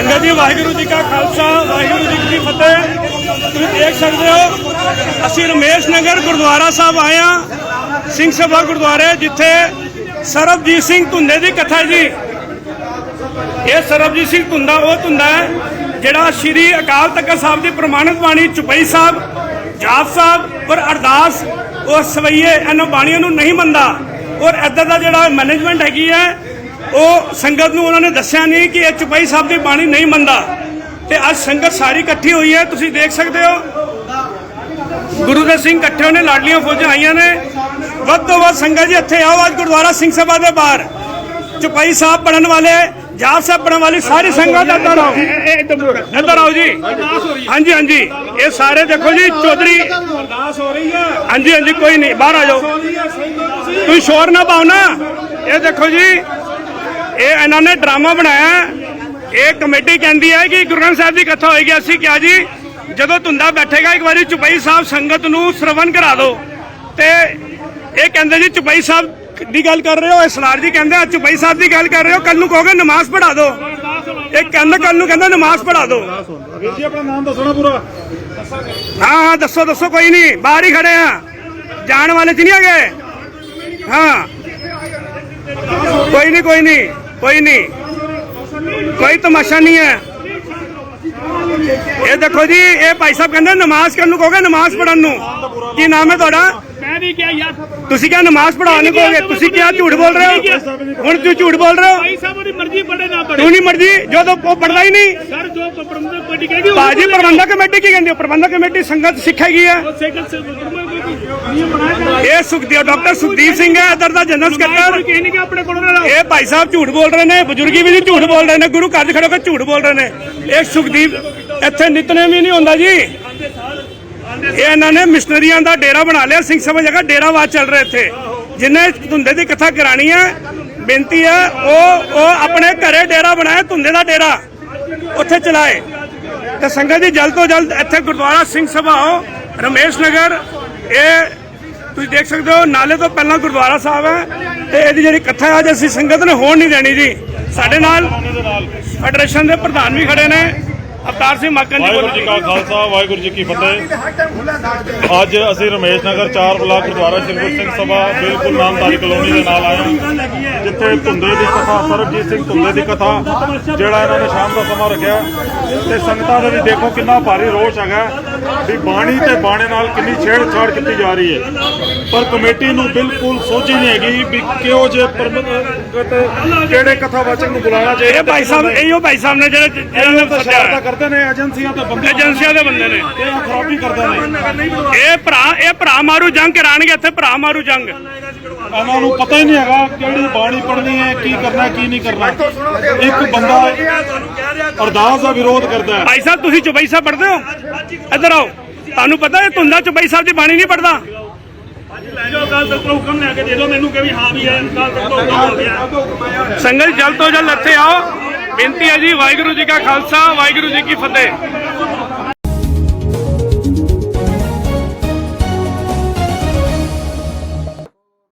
ਸੰਗਤ ਜੀ, ਵਾਹਿਗੁਰੂ ਜੀ ਕਾ ਖਾਲਸਾ, ਵਾਹਿਗੁਰੂ ਜੀ ਕੀ ਫਤਿਹ। ਤੁਸੀਂ ਦੇਖ ਸਕਦੇ ਹੋ, ਅਸੀਂ ਰਮੇਸ਼ ਨਗਰ ਗੁਰਦੁਆਰਾ ਸਾਹਿਬ ਆਏ ਹਾਂ, ਸਿੰਘ ਸਭਾ ਗੁਰਦੁਆਰੇ, ਜਿੱਥੇ ਸਰਬਜੀਤ ਸਿੰਘ ਧੁੰਦੇ ਦੀ ਕਥਾ ਜੀ। ਇਹ ਸਰਬਜੀਤ ਸਿੰਘ ਧੁੰਦਾ, ਉਹ ਧੁੰਦਾ ਹੈ, ਜਿਹੜਾ ਸ਼੍ਰੀ ਅਕਾਲ ਤਖਤ ਸਾਹਿਬ ਦੀ ਪ੍ਰਮਾਣਿਤ ਬਾਣੀ ਚੁਪਈ ਸਾਹਿਬ, ਜਾਪ ਸਾਹਿਬ ਔਰ ਅਰਦਾਸ, ਉਹ ਸਵਈਏ ਇਹਨਾਂ ਬਾਣੀਆਂ ਨੂੰ ਨਹੀਂ ਮੰਨਦਾ। ਔਰ ਇੱਦਾਂ ਦਾ ਜਿਹੜਾ ਮੈਨੇਜਮੈਂਟ ਹੈਗੀ ਹੈ ਉਹ ਸੰਗਤ ਨੂੰ ਉਹਨਾਂ ਨੇ ਦੱਸਿਆ ਨਹੀਂ ਕਿ ਇਹ ਚੁਪਈ ਸਾਹਿਬ ਦੀ ਬਾਣੀ ਨਹੀਂ ਮੰਨਦਾ। ਤੇ ਅੱਜ ਸੰਗਤ ਸਾਰੀ ਇਕੱਠੀ ਹੋਈ ਹੈ ਤੁਸੀਂ ਦੇਖ ਸਕਦੇ ਹੋ। ਗੁਰੂ ਦੇ ਸਿੰਘ ਇਕੱਠੇ ਹੋਣੇ ਲਾਡਲੀਆਂ ਫੌਜਾਂ ਆਈਆਂ ਨੇ। ਵੱਧ ਤੋਂ ਵੱਧ ਸੰਗਤ ਜੀ ਇੱਥੇ ਆਓ ਅੱਜ ਗੁਰਦੁਆਰਾ ਸਿੰਘ ਸਭਾ ਦੇ ਬਾਹਰ। ਚੁਪਈ ਸਾਹਿਬ ਪੜਨ ਵਾਲੇ ਜਾਪ ਸਾਹਿਬ ਪੜਨ ਵਾਲੀ ਸਾਰੀ ਸੰਗਤ ਇੱਧਰ ਆਓ। ਇੱਧਰ ਆਓ ਜੀ। ਹਾਂਜੀ ਹਾਂਜੀ। ਇਹ ਸਾਰੇ ਦੇਖੋ ਜੀ ਚੌਧਰੀ। ਅਰਦਾਸ ਹੋ ਰਹੀ ਹੈ। ਹਾਂਜੀ ਹਾਂਜੀ ਕੋਈ ਨਹੀਂ ਬਾਹਰ ਆ ਜਾਓ। ਤੁਸੀਂ ਸ਼ੋਰ ਨਾ ਪਾਓ ਨਾ। ਇਹ ਦੇਖੋ ਜੀ ਇਹ ਇਹਨਾਂ ਨੇ ਡਰਾਮਾ ਬਣਾਇਆ। ਇਹ ਕਮੇਟੀ ਕਹਿੰਦੀ ਹੈ ਕਿ ਗੁਰੂ ਗ੍ਰੰਥ ਸਾਹਿਬ ਦੀ ਕਥਾ ਹੋਏਗੀ ਅਸੀਂ ਕਿਹਾ ਜੀ ਜਦੋਂ ਧੁੰਦਾ ਬੈਠੇਗਾ ਇੱਕ ਵਾਰੀ ਚੁਪਈ ਸਾਹਿਬ ਸੰਗਤ ਨੂੰ ਸ਼ਰਵਨ ਕਰਾ ਦਿਓ। ਤੇ ਇਹ ਕਹਿੰਦੇ ਜੀ ਚੁਪਈ ਸਾਹਿਬ ਦੀ ਗੱਲ ਕਰ ਰਹੇ ਹੋ ਇਹ ਸਲਾਰ ਜੀ ਕਹਿੰਦੇ ਆ ਚੁਪਈ ਸਾਹਿਬ ਦੀ ਗੱਲ ਕਰ ਰਹੇ ਹੋ ਕੱਲ ਨੂੰ ਕਹੋਗੇ ਨਮਾਜ਼ ਪੜ੍ਹਾ ਦਿਓ। ਇਹ ਕਹਿੰਦਾ ਕੱਲ ਨੂੰ ਕਹਿੰਦਾ ਨਮਾਜ਼ ਪੜ੍ਹਾ ਦਿਓ। ਵੀਰ ਜੀ ਆਪਣਾ ਨਾਮ ਦੱਸੋ ਨਾ ਪੂਰਾ। ਹਾਂ ਹਾਂ ਦੱਸੋ ਦੱਸੋ ਕੋਈ ਨਹੀਂ ਬਾਹਰ ਹੀ ਖੜੇ ਆ। ਜਾਣ ਵਾਲੇ ਚ ਨਹੀਂ ਹੈਗੇ? ਹਾਂ। ਕੋਈ ਨਹੀਂ ਕੋਈ ਨਹੀਂ। ਕੋਈ ਨਹੀਂ। ਕੋਈ ਤਮਾਸ਼ਾ ਨਹੀਂ ਹੈ। ਇਹ ਦੇਖੋ ਜੀ, ਇਹ ਭਾਈ ਸਾਹਿਬ ਕਹਿੰਦੇ ਨਮਾਜ਼ ਕਰਨ ਨੂੰ ਕਹੋਗੇ, ਨਮਾਜ਼ ਪੜਨ ਨੂੰ। ਕੀ ਨਾਮ ਹੈ ਤੁਹਾਡਾ? ਮੈਂ ਵੀ ਕਿਹਾ ਯਾਰ ਤੁਸੀਂ ਕਿਹਾ ਨਮਾਜ਼ ਪੜਾਉਣ ਨੂੰ ਕਹੋਗੇ ਤੁਸੀਂ ਕਿਹਾ ਝੂਠ ਬੋਲ ਰਹੇ ਹੋ। ਹੁਣ ਤੂੰ ਝੂਠ ਬੋਲ ਰਹੇ ਹੋ। ਭਾਈ ਸਾਹਿਬ ਦੀ ਮਰਜ਼ੀ ਪੜੇ ਨਾ ਪੜੇ ਤੂੰ ਨਹੀਂ ਮਰਜ਼ੀ ਜਦੋਂ ਉਹ ਪੜਦਾ ਹੀ ਨਹੀਂ। ਸਰ ਜੋ ਪ੍ਰਬੰਧਕ ਕਮੇਟੀ ਕਹੇਗੀ ਬਾਜੀ ਪ੍ਰਬੰਧਕ ਕਮੇਟੀ ਕੀ ਕਹਿੰਦੀ? ਹੈ ਪ੍ਰਬੰਧਕ ਕਮੇਟੀ ਸੰਗਤ ਸਿੱਖੇਗੀ ਹੈ। ਇਹ ਸੁਖਦੇਵ ਡਾਕਟਰ ਸੁਖਦੀਪ ਸਿੰਘ ਹੈ ਇਧਰ ਦਾ ਜਨਰਲ ਸਕੱਤਰ। ਇਹ ਭਾਈ ਸਾਹਿਬ ਝੂਠ ਬੋਲ ਰਹੇ ਨੇ ਬਜ਼ੁਰਗੀ ਵੀ ਜੀ ਝੂਠ ਬੋਲ ਰਹੇ ਨੇ ਗੁਰੂ ਘਰ 'ਚ ਖੜੋ ਕੇ ਝੂਠ ਬੋਲ ਰਹੇ ਨੇ। ਇਹ ਸੁਖਦੀਪ ਇੱਥੇ ਨਿਤਨੇਮ ਹੀ ਨਹੀਂ ਹੁੰਦਾ ਜੀ। ਇਹ ਇਹਨਾਂ ਨੇ ਮਿਸ਼ਨਰੀਆਂ ਦਾ ਡੇਰਾ ਬਣਾ ਲਿਆ। ਸਿੰਘ ਸਭਾ ਜਗ੍ਹਾ ਡੇਰਾਵਾਦ ਚੱਲ ਰਿਹਾ ਇੱਥੇ। ਜਿਨੇ ਧੁੰਦੇ ਦੀ ਕਥਾ ਕਰਾਣੀ ਹੈ, ਬੇਨਤੀ ਹੈ, ਉਹ ਉਹ ਆਪਣੇ ਘਰੇ ਡੇਰਾ ਬਣਾਏ, ਧੁੰਦੇ ਦਾ ਡੇਰਾ ਉੱਥੇ ਚਲਾਏ। ਤੇ ਸੰਗਤ ਜੀ ਜਲਦ ਤੋਂ ਜਲਦ ਇੱਥੇ ਗੁਰਦੁਆਰਾ ਸਿੰਘ ਸਭਾ ਆਓ। ਰਮੇਸ਼ ਨਗਰ, ਇਹ ਤੁਸੀਂ ਦੇਖ ਸਕਦੇ ਹੋ, ਨਾਲੇ ਤੋਂ ਪਹਿਲਾਂ ਗੁਰਦੁਆਰਾ ਸਾਹਿਬ ਹੈ ਤੇ ਇਹਦੀ ਜਿਹੜੀ ਕਥਾ ਅੱਜ ਅਸੀਂ ਸੰਗਤ ਨੇ ਹੋਣ ਨਹੀਂ ਦੇਣੀ ਜੀ। ਸਾਡੇ ਨਾਲ ਫੈਡਰੇਸ਼ਨ ਦੇ ਪ੍ਰਧਾਨ ਵੀ ਖੜੇ ਨੇ। ਅਵਤਾਰ ਸਿੰਘ ਮਾਕਨ ਜੀ ਵਾਹਿਗੁਰੂ ਜੀ ਕਾ ਖਾਲਸਾ ਵਾਹਿਗੁਰੂ ਜੀ ਕੀ ਫਤਿਹ। ਅੱਜ ਅਸੀਂ ਰਮੇਸ਼ ਨਗਰ 4 ਬਲਾਕ ਗੁਰਦੁਆਰਾ ਸ੍ਰੀ ਗੁਰੂ ਸਿੰਘ ਸਭਾ ਬਿਲਕੁਲ ਨਾਮਧਾਰੀ ਕਲੋਨੀ ਦੇ ਨਾਲ ਆਏ ਜਿੱਥੇ ਧੁੰਦੇ ਦੀ ਕਥਾ ਸਰਬਜੀਤ ਸਿੰਘ ਧੁੰਦੇ ਦੀ ਕਥਾ ਜਿਹੜਾ ਇਹਨਾਂ ਨੇ ਸ਼ਾਮ ਦਾ ਸਮਾਂ ਰੱਖਿਆ ਤੇ ਸੰਗਤਾਂ ਦੇ ਵੀ ਦੇਖੋ ਕਿੰਨਾ ਭਾਰੀ ਰੋਸ਼ ਹੈਗਾ ਵੀ ਬਾਣੀ ਤੇ ਬਾਣੇ ਨਾਲ ਕਿੰਨੀ ਛੇੜਛਾੜ ਕੀਤੀ ਜਾ ਰਹੀ ਹੈ। ਪਰ ਕਮੇਟੀ ਨੂੰ ਬਿਲਕੁਲ ਸੋਚੀ ਨਹੀਂ ਹੈਗੀ ਵੀ ਕਿਹੋ ਜਿਹੇ ਪ੍ਰਬੰਧਕ ਕਿਹੜੇ ਕਥਾਵਾਚਕ ਨੂੰ ਬੁਲਾਉਣਾ ਚਾਹੀਦਾ। ਇਹ ਭਾਈ ਸਾਹਿਬ ਇਹੋ ਭਾਈ ਸਾਹਿਬ ਨੇ ਜਿਹੜੇ ਜਿਹਨਾਂ ਨੇ ਸੱਦਿਆ ਕਰਦੇ ਨੇ ਏਜੰਸੀਆਂ ਤੇ ਬੰਦੇ ਏਜੰਸੀਆਂ ਦੇ ਬੰਦੇ ਨੇ। ਇਹ ਖਰਾਬੀ ਕਰਦੇ ਨੇ। ਇਹ ਭਰਾ ਇਹ ਭਰਾ ਮਾਰੂ ਜੰਗ ਕਰਾਣਗੇ ਇੱਥੇ ਭਰਾ ਮਾਰੂ ਜੰਗ। ਇਹਨਾਂ ਨੂੰ ਪਤਾ ਹੀ ਨਹੀਂ ਹੈਗਾ ਕਿਹੜੀ ਬਾਣੀ ਪੜ੍ਹਨੀ ਹੈ, ਕੀ ਕਰਨਾ, ਕੀ ਨਹੀਂ ਕਰਨਾ। ਇੱਕ ਬੰਦਾ ਅਰਦਾਸ ਦਾ ਵਿਰੋਧ ਕਰਦਾ ਹੈ। ਭਾਈ ਸਾਹਿਬ, ਤੁਸੀਂ ਚੁਬਈ ਸਾਹਿਬ ਪੜ੍ਹਦੇ ਹੋ? ਇੱਧਰ ਆਓ। ਤੁਹਾਨੂੰ ਪਤਾ ਇਹ ਧੁੰਦਾ ਚੁਬਈ ਸਾਹਿਬ ਦੀ ਬਾਣੀ ਨਹੀਂ ਪੜਦਾ ਸੰਗਤ ਜਲਦ ਤੋਂ ਜਲਦ ਇੱਥੇ ਆਓ। ਬੇਨਤੀ ਹੈ ਜੀ, ਵਾਹਿਗੁਰੂ ਜੀ ਕਾ ਖਾਲਸਾ, ਵਾਹਿਗੁਰੂ ਜੀ ਕੀ ਫਤਿਹ।